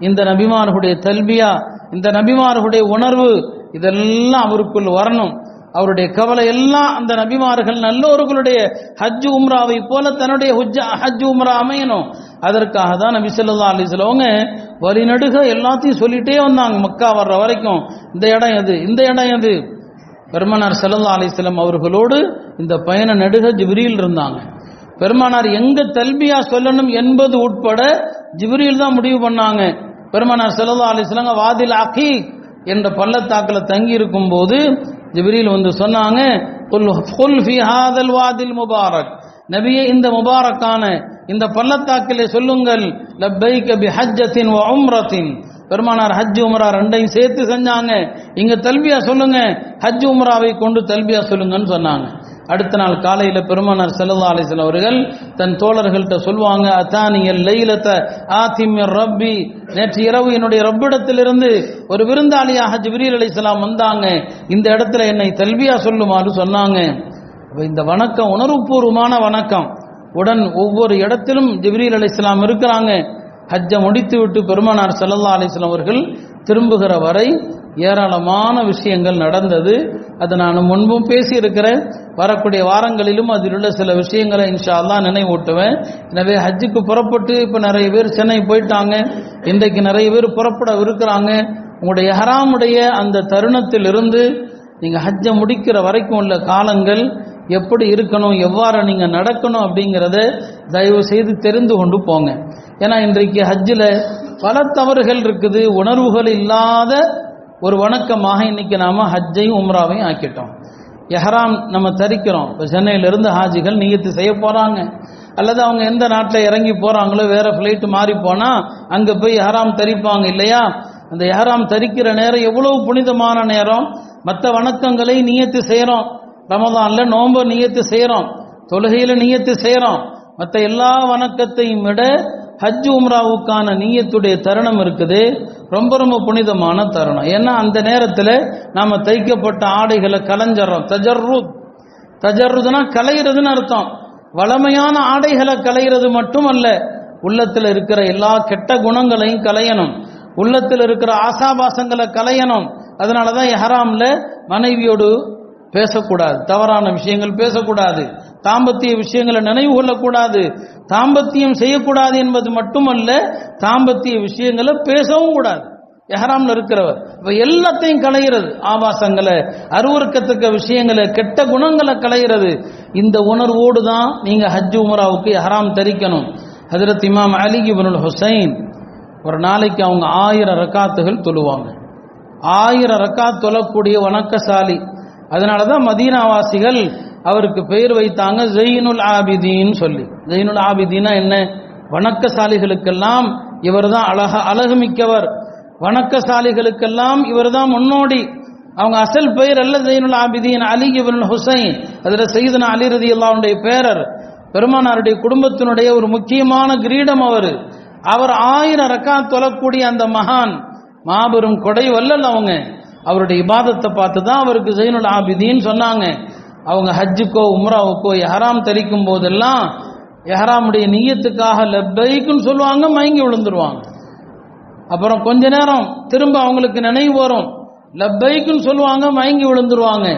இந்த நபிமார்களுடைய தல்பியா இந்த நபிமார்களுடைய உணர்வு இதெல்லாம் அவருக்குள் வரணும். அவருடைய கவலை எல்லாம் அந்த நபிமார்கள் நல்லோர்களுடைய ஹஜ் உம்ராவை போல தன்னுடைய ஹுஜ்ஜா ஹஜ் உம்ரா அமையணும். அதற்காக தான் நபி ஸல்லல்லாஹு அலைஹி வஸல்லம் வழிநடுக எல்லாத்தையும் சொல்லிட்டே வந்தாங்க. மக்கா வர்ற வரைக்கும் இந்த இடம் எது இந்த இடம் எது? பெருமானார் செல்லல்லா அலிஸ்லம் அவர்களோடு இந்த பயண நடுக ஜிபிரியில் இருந்தாங்க. பெருமானார் எங்க தல்பியா சொல்லணும் என்பது உட்பட ஜிப்ரியில் தான் முடிவு பண்ணாங்க. பெருமனார் ஸல்லல்லாஹு அலைஹி வாதில் அகி என்ற பள்ளத்தாக்கில் தங்கி இருக்கும் போது ஜிப்ரியில் வந்து சொன்னாங்க வாதில் முபாரக். நபியே இந்த முபாரக்கான இந்த பள்ளத்தாக்கிலே சொல்லுங்கள் லப்பைக பி ஹஜ்ஜத்தின் வ உம்ரத்தின். பெருமானார் ஹஜ் உம்ரா ரெண்டையும் சேர்த்து செஞ்சாங்க. இங்க தல்வியா சொல்லுங்க ஹஜ் உம்ராவை கொண்டு தல்வியா சொல்லுங்கன்னு சொன்னாங்க. அடுத்த நாள் காலையில் பெருமானார் ஸல்லல்லாஹு அலைஹி அவர்கள் தன் தோழர்கள்ட்ட சொல்லுவாங்க அத்தானியல் லைலத்தை ஆதிமிர் ரப்பி. நேற்று இரவு என்னுடைய ரப்பிடத்திலிருந்து ஒரு விருந்தாளியாக ஜிப்ரீல் இஸ்லாம் வந்தாங்க. இந்த இடத்துல என்னை தல்வியா சொல்லுமாறு சொன்னாங்க. இந்த வணக்கம் உணர்வுபூர்வமான வணக்கம். உடன் ஒவ்வொரு இடத்திலும் ஜிப்ரீல் இஸ்லாம் இருக்கிறாங்க. ஹஜ்ஜை முடித்து விட்டு பெருமானார் ஸல்லல்லாஹு அவர்கள் திரும்புகிற வரை ஏராளமான விஷயங்கள் நடந்தது. அதை நான் முன்பும் பேசியிருக்கிறேன். வரக்கூடிய வாரங்களிலும் அதில் உள்ள சில விஷயங்களை இன்ஷா அல்லா நினைவூட்டுவேன். எனவே ஹஜ்ஜுக்கு புறப்பட்டு இப்போ நிறைய பேர் சென்னை போயிட்டாங்க. இன்றைக்கு நிறைய பேர் புறப்பட இருக்கிறாங்க உங்களுடைய ஹராமுடைய அந்த தருணத்திலிருந்து நீங்கள் ஹஜ்ஜை முடிக்கிற வரைக்கும் உள்ள காலங்கள் எப்படி இருக்கணும் எவ்வாறு நீங்கள் நடக்கணும் அப்படிங்கிறத தயவு செய்து தெரிந்து கொண்டு போங்க. ஏன்னா இன்றைக்கு ஹஜ்ஜில் பல தவறுகள் இருக்குது. உணர்வுகள் இல்லாத ஒரு வணக்கமாக இன்னைக்கு நாம ஹஜ்ஜையும் உம்ராவையும் ஆக்கிட்டோம். எஹராம் நம்ம தரிக்கிறோம். இப்போ சென்னையிலிருந்து ஹாஜிகள் நியத்து செய்ய போகிறாங்க அல்லது அவங்க எந்த நாட்டில் இறங்கி போகிறாங்களோ வேற ஃப்ளைட் மாறி போனால் அங்கே போய் எஹராம் தரிப்பாங்க இல்லையா? அந்த எஹராம் தரிக்கிற நேரம் எவ்வளவு புனிதமான நேரம்? மற்ற வணக்கங்களை நியத்து செய்கிறோம் ரமதானில் நோன்பு நியத்து செய்கிறோம் தொழுகையில் நியத்து செய்கிறோம் மற்ற எல்லா வணக்கத்தையும் விட ஹஜ் உம்ராவுக்கான நீயத்துடைய தருணம் இருக்குது. ரொம்ப ரொம்ப புனிதமான தருணம். ஏன்னா அந்த நேரத்தில் நாம தைக்கப்பட்ட ஆடைகளை கலைஞ்சறோம். தஜர்ருத். தஜர்ருதுனா கலைகிறதுன்னு அர்த்தம். வளமையான ஆடைகளை கலைகிறது மட்டுமல்ல உள்ளத்தில் இருக்கிற எல்லா கெட்ட குணங்களையும் கலையணும். உள்ளத்தில் இருக்கிற ஆசாபாசங்களை கலையணும். அதனால தான் எஹராம்ல மனைவியோடு பேசக்கூடாது. தவறான விஷயங்கள் பேசக்கூடாது. தாம்பத்திய விஷயங்களை நினைவு கொள்ளக்கூடாது. தாம்பத்தியம் செய்யக்கூடாது என்பது மட்டுமல்ல தாம்பத்திய விஷயங்களை பேசவும் கூடாது. எஹராம்ல இருக்கிறவர். இப்போ எல்லாத்தையும் களைகிறது ஆபாசங்களை அருவறுக்கத்தக்க விஷயங்களை கெட்ட குணங்களை களைகிறது இந்த உணர்வோடு தான் நீங்க ஹஜ் உமராவுக்கு எஹராம் தரிக்கணும். ஹஜரத் இமாம் அலி இப்னுல் ஹுசைன் ஒரு நாளைக்கு அவங்க ஆயிரம் ரக்காத்துகள் தொழுவாங்க. ஆயிரம் ரக்காத் தொழக்கூடிய வணக்கசாலி அதனால தான் மதீனாவாசிகள் அவருக்கு பெயர் வைத்தாங்க ஜெயினுல் ஆபிதீன் சொல்லி. ஜெயினுல் ஆபிதீனா என்ன? வணக்கசாலிகளுக்கெல்லாம் இவர் தான் அழக அழகுமிக்கவர் வணக்கசாலிகளுக்கெல்லாம் இவர் தான் முன்னோடி. அவங்க அசல் பெயர் அல்ல ஜெயினுல் ஆபிதீன் அலி இவன் ஹுசைன். அதில் செய்தன அலி ரதி அல்லாவுடைய பேரர். பெருமானாருடைய குடும்பத்தினுடைய ஒரு முக்கியமான கிரீடம் அவர். அவர் ஆயிரம் ரக்கா தொழக்கூடிய அந்த மகான். மாபெரும் கொடை வல்லல் அவங்க. அவருடைய இபாதத்தை பார்த்து தான் அவருக்கு ஜெயினுல் ஆபிதின்னு சொன்னாங்க. அவங்க ஹஜ்ஜுக்கோ உம்ராவுக்கோ எஹராம் தரிக்கும் போதெல்லாம் எஹராமுடைய நீயத்துக்காக லெப்பைக்குன்னு சொல்லுவாங்க மயங்கி விழுந்துருவாங்க. அப்புறம் கொஞ்ச நேரம் திரும்ப அவங்களுக்கு நினைவு வரும். லப்பைக்குன்னு சொல்லுவாங்க மயங்கி விழுந்துருவாங்க.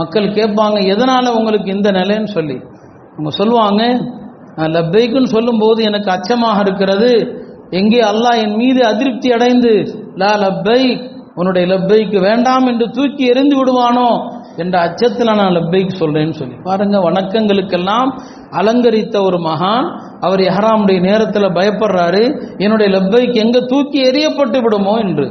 மக்கள் கேட்பாங்க எதனால உங்களுக்கு இந்த நிலைன்னு சொல்லி? அவங்க சொல்லுவாங்க நான் லப்பைக்குன்னு சொல்லும்போது எனக்கு அச்சமாக இருக்கிறது. எங்கே அல்லாஹ் என் மீது அதிருப்தி அடைந்து லா லப்பைக் உன்னுடைய லப்பைக்கு வேண்டாம் என்று தூக்கி எறிந்து விடுவானோ என்ற அச்சத்தில் நான் லப்பைக்கு சொல்றேன்னு சொல்லி. பாருங்க வணக்கங்களுக்கெல்லாம் அலங்கரித்த ஒரு மகான் அவர் எஹராமுடைய நேரத்தில் பயப்படுறாரு என்னுடைய லப்பைக்கு எங்க தூக்கி எறியப்பட்டு விடுமோ என்று.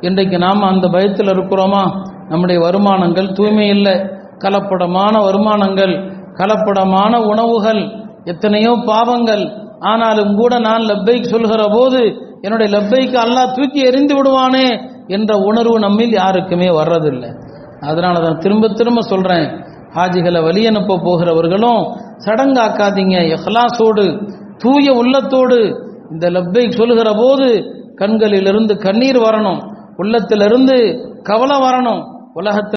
இன்றைக்கு நாம் அந்த பயத்தில் இருக்கிறோமா? நம்முடைய வருமானங்கள் தூய்மை இல்லை. கலப்படமான வருமானங்கள் கலப்படமான உணவுகள் எத்தனையோ பாவங்கள். ஆனாலும் கூட நான் லப்பைக்கு சொல்கிற போது என்னுடைய லப்பைக்கு அல்லாஹ் தூக்கி எறிந்து விடுவானே என்ற உணர்வு நம்மில் யாருக்குமே வர்றதில்லை. அதனால தான் திரும்ப திரும்ப சொல்கிறேன் ஹாஜிகளை வழி அனுப்ப போகிறவர்களும் சடங்காக்காதீங்க எஹ்லாசோடு தூய உள்ளத்தோடு. இந்த லப்பை சொல்கிற போது கண்களிலிருந்து கண்ணீர் வரணும் உள்ளத்திலிருந்து கவலை வரணும். உலகத்தில்